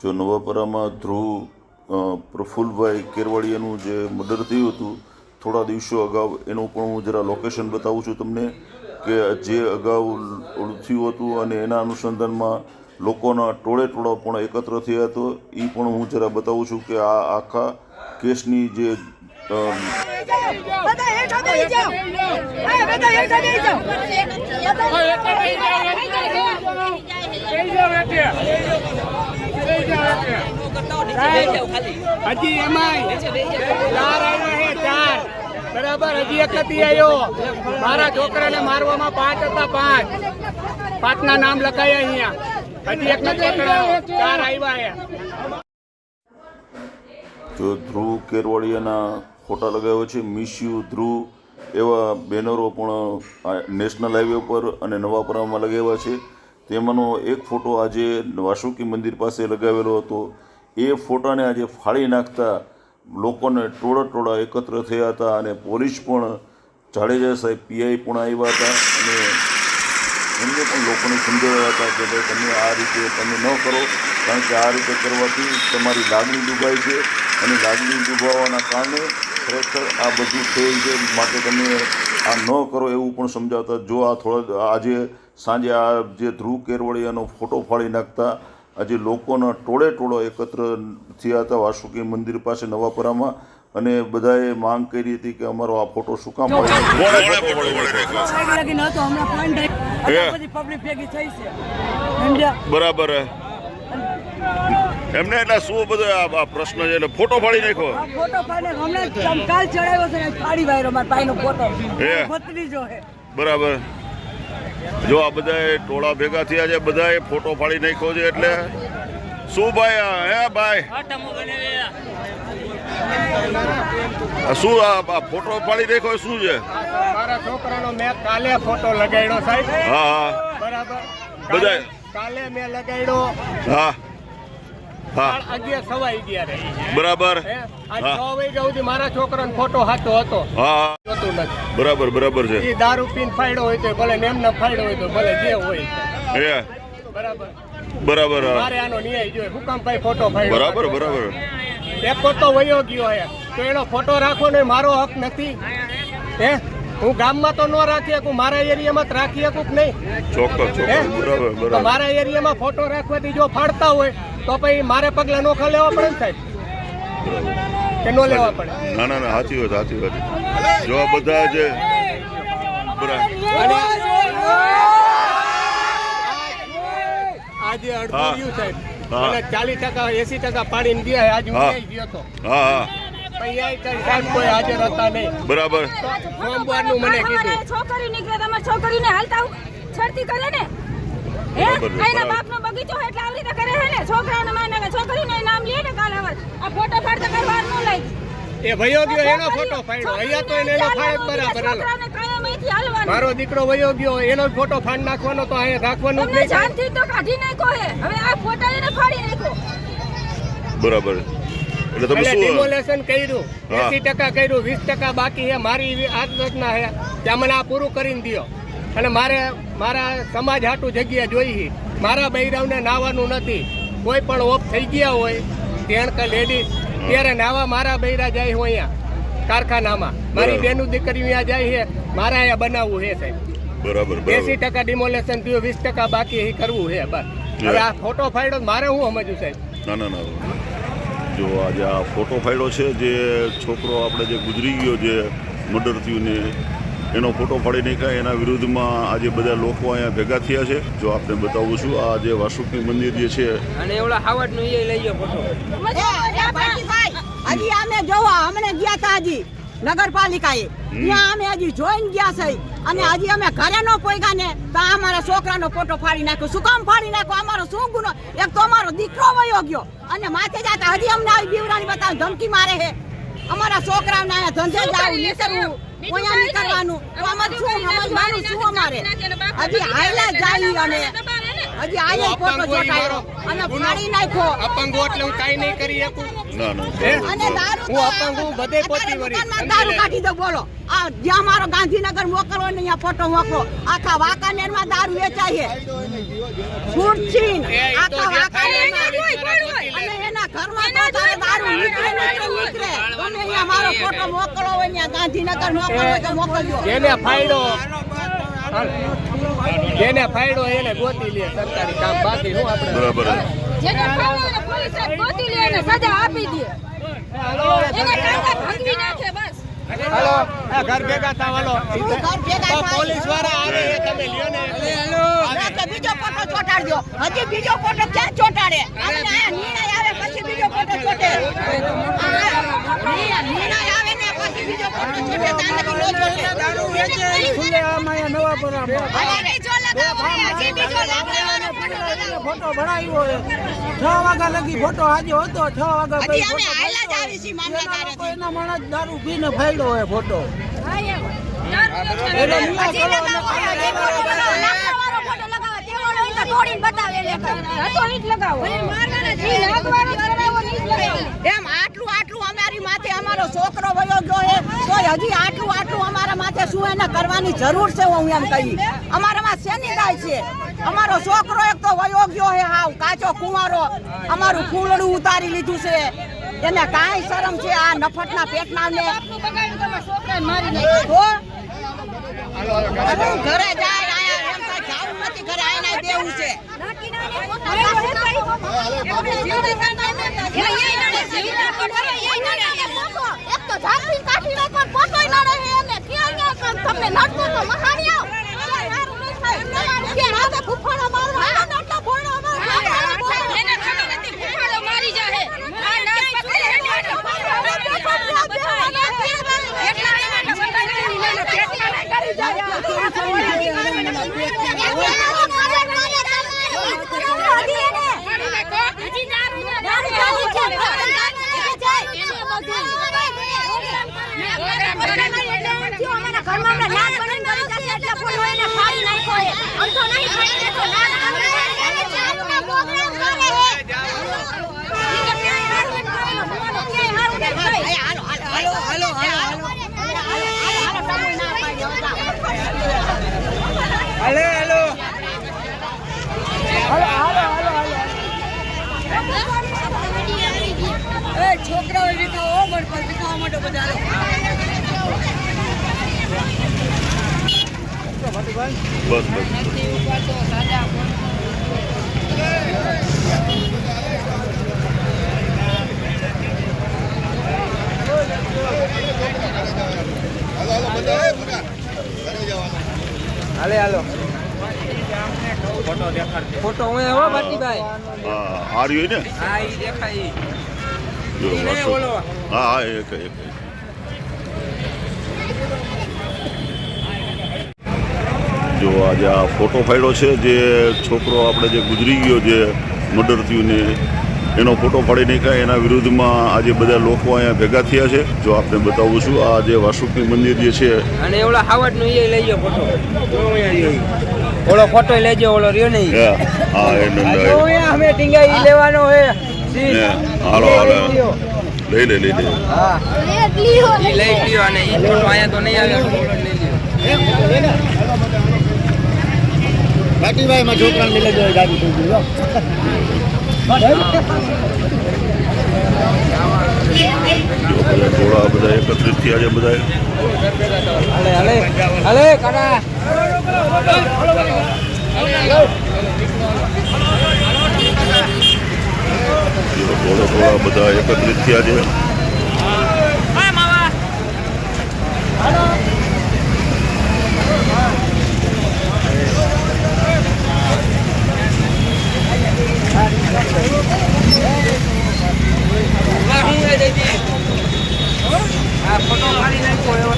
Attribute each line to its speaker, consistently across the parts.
Speaker 1: જો નવાપરામાં ધ્રુવ પ્રફુલભાઈ પ્રફુલ્લભાઈ કેરવાડિયાનું જે મર્ડર થયું હતું થોડા દિવસો અગાઉ એનું પણ હું જરા લોકેશન બતાવું છું તમને કે જે અગાઉ થયું હતું અને એના અનુસંધાનમાં લોકોના ટોળે ટોળા પણ એકત્ર થયા હતો એ પણ હું જરા બતાવું છું કે આ આખા કેસની જે
Speaker 2: બધા
Speaker 3: હજી એમાં ચાર. બરાબર? હજી એક નથી આવ્યો મારા છોકરાને મારવામાં પાંચ હતા પાંચ. પાંચના નામ લખાયા અહીંયા. હજી એક ચાર આવ્યા
Speaker 1: જો ધ્રુવ કેરવાડિયાના ફોટા લગાવ્યો છે મિસ યુ ધ્રુવ, એવા બેનરો પણ નેશનલ હાઈવે ઉપર અને નવાપરામાં લગાવ્યા છે. તેમાંનો એક ફોટો આજે વાસુકી મંદિર પાસે લગાવેલો હતો. એ ફોટાને આજે ફાળી નાખતા લોકોને ટોળા ટોળા એકત્ર થયા હતા અને પોલીસ પણ જાડેજા સાહેબ પીઆઈ પણ આવ્યા હતા અને એમને પણ લોકોને સમજાવ્યા હતા કે ભાઈ તમે આ રીતે તમે ન કરો, કારણ કે આ રીતે કરવાથી તમારી લાગણી ડૂબાય છે અને લાગણી ડૂબાવાના કારણે ખરેખર આ બધું થયેલ છે, માટે તમે આ ન કરો એવું પણ સમજાવતા, જો આ થોડા આજે સાંજે આ જે ધ્રુવ કેરવડિયાનો ફોટો ફાડી નાખતા આજે લોકોના ટોળે ટોળો એકત્ર થયા હતા વાસુકી મંદિર પાસે નવાપરામાં અને બધાએ માંગ કરી હતી કે અમારો આ ફોટો શું કામ બરાબર એમને એટલે શું બધો આ પ્રશ્ન છે? એટલે ફોટો ફાડી
Speaker 2: નાખો ફોટો ફાડી હમણાં કાલ ચડાવ્યો છે ફાડી વાયરો મારા ભાઈનો ફોટો. ભત્રીજો હે.
Speaker 1: બરાબર. જો આ બધા ટોળા ભેગા થયા છે બધા ફોટો ફાડી નાખ્યો છે એટલે શું ભાઈ હે ભાઈ? શું આ ફોટો ફાડી નાખ્યો શું છે?
Speaker 3: મારા છોકરાનો મેં કાલે ફોટો લગાડ્યો સાહેબ.
Speaker 1: હા હા.
Speaker 3: બરાબર.
Speaker 1: બધાય?
Speaker 3: કાલે મેં લગાડ્યો.
Speaker 1: હા. બરાબર.
Speaker 3: મારા છોકરાનો ફોટો સાચો હતો.
Speaker 1: બરાબર બરાબર છે.
Speaker 3: એ દારૂ પીને ફાડ્યો હોય તો ભલે એમને ફાડ્યો હોય તો ભલે જે હોય. બરાબર.
Speaker 1: બરાબર
Speaker 3: મારે આનો ન્યાય જોઈએ. હુકમભાઈ ફોટો ફાયડો
Speaker 1: બરાબર બરાબર.
Speaker 3: એક ફોટો વયો ગયો હે. તો એનો ફોટો રાખવો ને મારો હક નથી. હે? હું ગામમાં તો ન રાખી શકું મારા એરિયામાં જ રાખી શકું કે નહીં?
Speaker 1: ચોક્કસ બરાબર બરાબર.
Speaker 3: મારા એરિયામાં ફોટો રાખવાથી જો ફાડતા હોય તો પછી મારે પગલા નોખા લેવા પડે ને સાહેબ? કે ન લેવા પડે?
Speaker 1: ના ના ના સાચી વાત સાચી વાત. જો આ બધા જે
Speaker 3: આજે. અડધું રહ્યું સાહેબ. ચાલીસ ટકા એસી ટકા પાડીને ગયા છે. આજે હા. ગયો તો.
Speaker 1: હા.
Speaker 3: સાહેબ કોઈ હાજર હતા નહીં.
Speaker 1: બરાબર.
Speaker 3: સોમવારનું મને કીધું.
Speaker 2: છોકરી નીકળે તમારી છોકરીને હાલતા છડતી કરે ને.
Speaker 1: બરાબર,
Speaker 2: બાપનો બગીચો એટલે આવી રીતે કરે હે ને. છોકરાને માને છોકરીને નામ લે ને કાલ હવે આ ફોટો ફાડતો ન લાગી.
Speaker 3: એ ભયો ગયો એનો ફોટો ફાડ્યો. અહીંયા તો એને એનો ફાડ બરાબર હાલો. મારો દીકરો વયો ગયો એનો ફોટો ફાડ નાખવાનો તો અહીંયા રાખવાનો જ નહીં
Speaker 2: જાનથી તો કાઢી નાખો હે. હવે આ ફોટા એને ફાડી
Speaker 1: બરાબર. એટલે તમે શું?
Speaker 3: ડિમોલેશન કર્યું
Speaker 1: હા.
Speaker 3: એસી ટકા કર્યું વીસ ટકા બાકી છે મારી એવી આ છે. ત્યાં મને આ પૂરું કરીને દિયો. અને મારે મારા સમાજ હાટું જગ્યા જોઈ. મારા બૈરાવને નાવાનું નથી. કોઈ પણ ઓફ થઈ ગયા હોય તેણ કે લેડીઝ ત્યારે નાવા મારા બૈરા જાય હું અહીંયા કારખાનામાં. મારી. બેનું દીકરી અહીંયા જાય છે મારે અહીંયા બનાવવું છે સાહેબ.
Speaker 1: બરાબર
Speaker 3: એસી ટકા ડિમોલેશન થયું વીસ ટકા બાકી એ કરવું છે બસ. હવે આ ફોટો ફાડ્યો મારે હું સમજવું સાહેબ?
Speaker 1: ના ના ના. જો આજે આ ફોટો ફાડ્યો છે જે છોકરો આપણે જે ગુજરી ગયો જે મર્ડર થયું ને એનો ફોટો ફાડી નાખ્યા એના વિરુદ્ધમાં આજે બધા લોકો અહીંયા ભેગા થયા છે. જો આપણે બતાવું છું આ જે વાસુકી મંદિર જે છે
Speaker 4: અને એવડા હાવડનું એ લઈ ગયો ફોટો
Speaker 5: હજી અમે જોવા અમને ગયા તા હજી. નગરપાલિકાએ. ત્યાં અમે હજી જોઈને ગયા છે. અને હજી અમે ઘરે નો પોઈગા ને તો અમારા છોકરાનો ફોટો ફાડી નાખ્યો. શું કામ ફાડી નાખ્યો? અમારો શું ગુનો? એક તો અમારો દીકરો વયો ગયો. અને માથે જાતા હજી અમને આવી બીવરાની બતાવ ધમકી મારે હે અમારા છોકરાઓને અહીંયા ધંધે જાવું નીકળવું ઓયા નીકળવાનું. તો અમારે શું સમજવાનું? શું અમારે? હજી હાયલા જાય અને હજી આયે ફોટો ચોંટાડ્યો અને ફાડી નાખો
Speaker 3: અપંગ હો એટલે હું કાંઈ નહીં કરી શકું.
Speaker 1: ના ના
Speaker 5: અને દારૂ
Speaker 3: હું અપંગ હું, બધે પોતી
Speaker 5: વરી દારૂ કાઢી દો બોલો. આ જ્યાં મારો ગાંધીનગર મોકલો ને અહીંયા ફોટો મોકલો. આખા વાંકાનેરમાં દારૂ વેચાય છે. ફૂટછીન
Speaker 3: એ ઈ તો
Speaker 5: આખા
Speaker 3: વાળા
Speaker 5: અને એના ઘરમાં દારૂ નીકળે નીકળે નીકળે. તમે અહીંયા મારો ફોટો મોકલો હોય અહીંયા ગાંધીનગર મોકલો તો મોકલજો.
Speaker 3: એને ફાયડો જેને ફાયડો એને ગોતી લે સરકારી કામ બાકી હું આપણે.
Speaker 1: બરાબર
Speaker 2: જેને ફાયડો એને પોલીસ ગોતી લે અને સજા આપી દે. એને કાંટા ભાંગી નાખે બસ.
Speaker 3: હાલો આ ઘર ભેગા થાવ હાલો.
Speaker 5: ઘર ભેગા
Speaker 3: તો પોલીસવાળા આવે એ તમે લ્યો ને
Speaker 5: હેલો. આ બીજો ફોટો ચોંટાડજો. હજી બીજો ફોટો ક્યાં ચોંટાડે? આને આ નિર્ણય આવે પછી બીજો ફોટો ચોંટે.
Speaker 6: છ વાગ્યા લગી ફોટો આજે હતો છ વાગ્યા એના માણસ દારૂ પીને ફાયડો હોય ફોટો
Speaker 5: એમ અમારી અમારો છોકરો વયો ગયો હે તોય હજી આટલું આટલું અમારા માથે શું એને કરવાની જરૂર છે હું એમ કહી. અમારામાં શેની ગાય છે. અમારો છોકરો એક તો વયો ગયો હે હાવ કાચો કુંવારો. અમારું ફૂલડું ઉતારી લીધું છે. એને કાંઈ શરમ છે આ નફટના પેટના ને
Speaker 2: બાપનું ઘરે તમે છોકરાને મારી
Speaker 5: તો કાંઈ જાવું નથી ઘરે આઈને દેવું છે
Speaker 2: એને ખબર નથી ફૂફાડો મારી જાહે આ નાક પકડે હે ને એટલે ફૂફાડો એટલા જણાને બતાવી એને પેટમાં ના કરી જાય મારી નાખો હજી દારૂ
Speaker 5: હાલો હાલો હાલો હાલો
Speaker 3: હાલે હાલો
Speaker 5: છોકરાઓ વિખાવો વિખાવા માટે બધા
Speaker 1: બસ બસ.
Speaker 4: હાલે હાલો. ફોટો હું એવો ભાઈ
Speaker 1: હા આ રહ્યો ને?
Speaker 4: હા એ દેખાય ઈ.
Speaker 1: જો
Speaker 4: ઈ નહીં
Speaker 1: વાસો.
Speaker 4: ઓલો.
Speaker 1: હા હા એક એક એક. જો આજે આ ફોટો ફાડ્યો છે જે છોકરો આપણે જે ગુજરી ગયો જે મર્ડર થયું ને એનો ફોટો ફાડી નાખ્યા એના વિરુદ્ધમાં આજે બધા લોકો અહીંયા ભેગા થયા છે જો આપને બતાવું છું આ જે વાસુકી મંદિર જે છે
Speaker 4: અને ઓલો હાવડ નો એ લઈ ગયો ફોટો ઓલો ફોટો ગયો ઓલો રહ્યો નહીં
Speaker 1: હા એ
Speaker 4: અમે ટીંગા ઈ લેવાનો હે સી.
Speaker 1: ને હાલો હાલો.
Speaker 4: લઈ.
Speaker 1: લઈ લે લઈ લે.
Speaker 4: ઈ લઈ લ્યો અને ઈ ફોટો અહીંયા તો નહીં આવે લઈ લ્યો.
Speaker 1: જો બધા ટોળા બધા એકત્રિત થયા છે બધા
Speaker 4: હાલે હાલે. હાલે કાકા.
Speaker 1: જો ટોળા ટોળા બધા એકત્રિત થયા છે
Speaker 4: એ ફોટો મારી નાખો એવો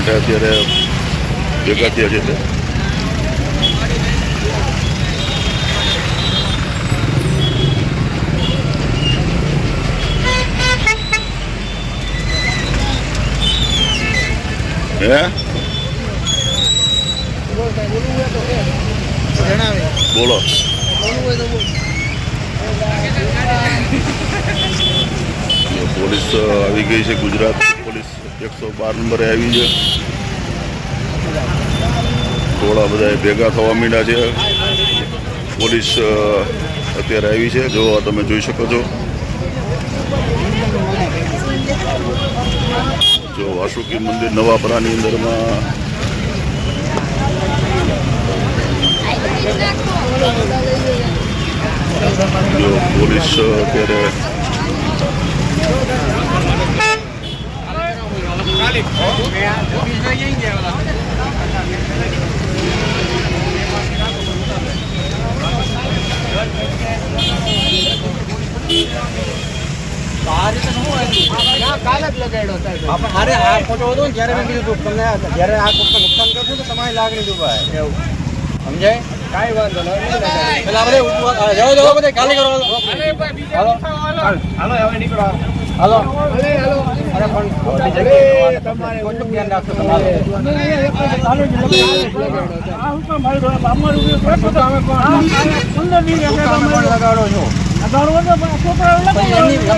Speaker 1: માટે અત્યારે ભેગા થયા છે હે? બોલો. પોલીસ આવી ગઈ છે ગુજરાત. એકસો બાર નંબરે આવી છે. થોડા બધા ભેગા થવા માંડ્યા છે. પોલીસ અત્યારે આવી છે. જો તમે જોઈ શકો છો. જો વાસુકી મંદિર નવાપરાની અંદરમાં. જો પોલીસ અત્યારે
Speaker 3: કાલે જ લગાડ્યો સાહેબ
Speaker 6: અરે આ ફોટો હતો ને જ્યારે મેં કીધું તમને જ્યારે આ કોકને નુકસાન કરશું તો તમારી લાગણી દુભાય. સમજાય?
Speaker 3: કાંઈ વાંધો નહીં.
Speaker 6: પેલા ઊભું બધે કરો. હાલો
Speaker 3: હાલો. હવે નીકળો
Speaker 6: હાલો.
Speaker 3: હાલો.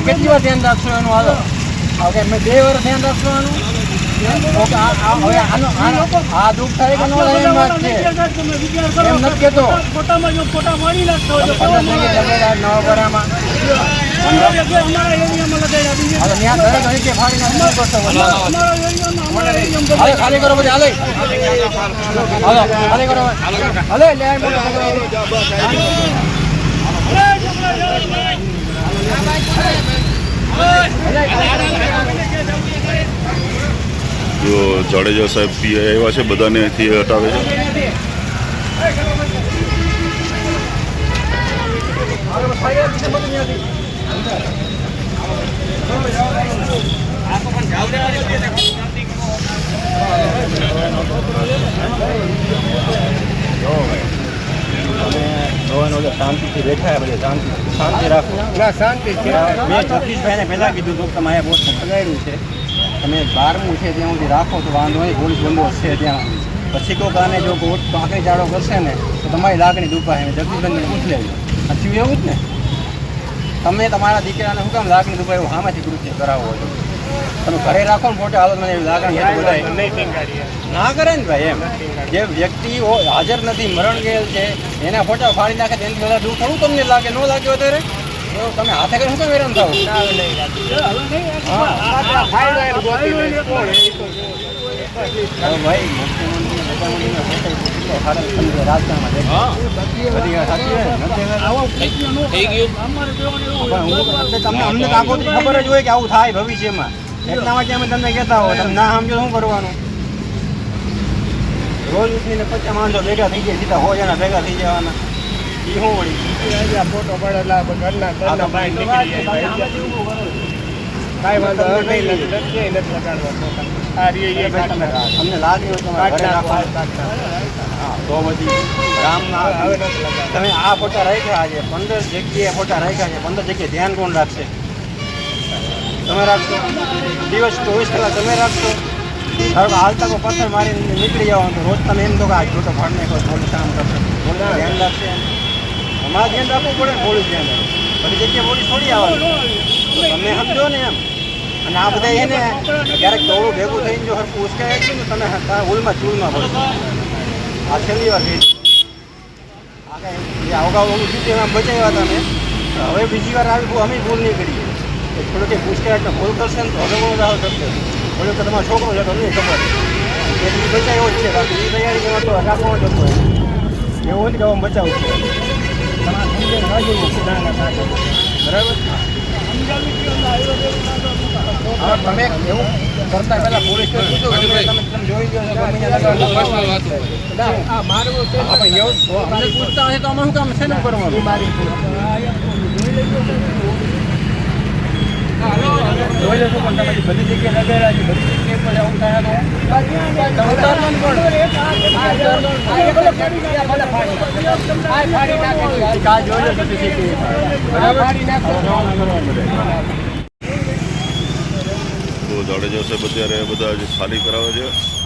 Speaker 6: કેટલી વાર ધ્યાન રાખશો એનું હાલો? મેં બે વાર ધ્યાન રાખશો એનું? આ દુઃખ થાય કે એમ નથી કહેતો તમે પંદર જગ્યાએ લગાડ્યા નવાપરામાં હાલો ત્યાં દરેક જગ્યાએ ફાડી નાખો શું કરશો બધા? હાલો ખાલી કરો પછી હાલે. હાલો ખાલી કરો હાલે લે હાલે.
Speaker 1: જો જાડેજા સાહેબ પીઆઈ આવ્યા છે બધાને અહીંથી હટાવે છે.
Speaker 6: શાંતિથી બેઠા બધે શાંતિ શાંતિ રાખો
Speaker 3: ના શાંતિ. છે
Speaker 6: મેં જગદીશભાઈને પહેલાં કીધું હતું કે તમે અહીંયા પોસ્ટ પકડાયું છે. તમે બારમું છે ત્યાં સુધી રાખો તો વાંધો નહીં પોલીસ બંદોબસ્ત છે ત્યાં. પછી કોઈ કાને જો કોર્ટ આંકડી ચાળો કરશે ને, તો તમારી લાગણી દુભાય જગદીશભાઈને પૂછ લેજો. થયું એવું જ ને? તમે તમારા દીકરાને શું કામ લાગણી દુભાય એવું સામેથી કૃત્ય કરાવો છો? તમે ઘરે રાખો ને પોતે હાલો મને લાગણી ના કરે ને ભાઈ એમ. જે વ્યક્તિ હાજર નથી, મરણ ગયેલ છે, એના ફોટા ફાડી નાખે તેની બધા દુઃખ થોડું તમને લાગે? ન લાગે અત્યારે તમે હાથે કરી શું હેરાન થાવ? ભાઈ અમને ખબર જ હોય કે આવું થાય ભવિષ્યમાં. એટલા માટે અમે તમને કહેતા હોય તમે ના સમજો શું કરવાનું? રોજ ઉઠીને પચાસ માણસો ભેગા થઈ જાય સીધા હો જણા ભેગા થઈ જવાના. એ શું વળી
Speaker 3: ફોટો પડેલા ઘરના ઘરના બહાર નીકળી જાય કાંઈ વાંધો નહીં નથી લગાડવા ફોટા. આ
Speaker 6: તમારે. હા, તો પછી
Speaker 3: હવે
Speaker 6: તમે આ ફોટા રાખ્યા છે પંદર જગ્યાએ ફોટા રાખ્યા છે પંદર જગ્યાએ ધ્યાન કોણ રાખશે? તમે રાખશો? દિવસ ચોવીસ કલાક તમે રાખશો? ધારો હાલતા કોઈ પથ્થર મારીને નીકળી જવાનું રોજ તમે એમ તો કે આ ફોટો ફાડ નાખો પોલીસ કામ કરશે. ધ્યાન રાખશે અમારે ધ્યાન રાખવું પડે પોલીસ ધ્યાન બધી જગ્યાએ પોલીસ થોડી આવે તમે સમજો ને એમ. અને આ બધા એને ક્યારેક ટોળું ભેગું થઈને જો હરકું ઉશ્કેરાય છે ને, તમે ઉલમાં ચૂલમાં પડો આ છેલ્લી વાર કહી આ કાંઈ જે અગાઉ અમુક રીતે આમ બચાવ્યા હતા ને હવે બીજી વાર આવી અમે ભૂલ નહીં કરીએ એ થોડું કંઈક પૂછતાછ ભૂલ કરશે ને તો હવે હું રાહ કરશે કે તમારો છોકરો છે તો નહીં ખબર એટલી બચાવ્યો જ છે. બાકી એ તૈયારી કરવા તો રાખવાનો જ હતો એવું જ કે બચાવું છું. તમારે તમે એવું કરતા પહેલા પોલીસ તમે જોઈ અમને પૂછતા હોય તો અમારું કામ છે ને કરવાનું જોઈ લેશો પણ તમે બધી જગ્યાએ લગાડ્યા છે બધી જગ્યાએ એવું થાય તો
Speaker 1: જાડેજા સાહેબ અત્યારે બધા જે ખાલી કરાવે છે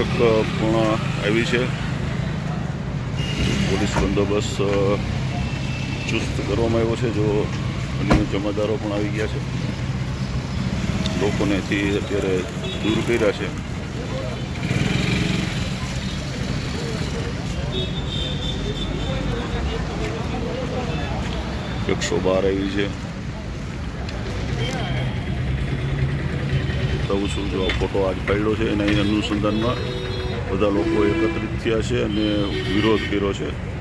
Speaker 1: રક્ષક પણ આવી છે. પોલીસ બંદોબસ્ત ચુસ્ત કરવામાં આવ્યો છે. જો અન્ય જમાદારો પણ આવી ગયા છે. લોકોનેથી અત્યારે દૂર કર્યા છે. એકસો બાર આવી છે. કહું છું જો ફોટો આજ પાડ્યો છે. એના અનુસંધાનમાં બધા લોકો એકત્રિત થયા છે અને વિરોધ કર્યો છે.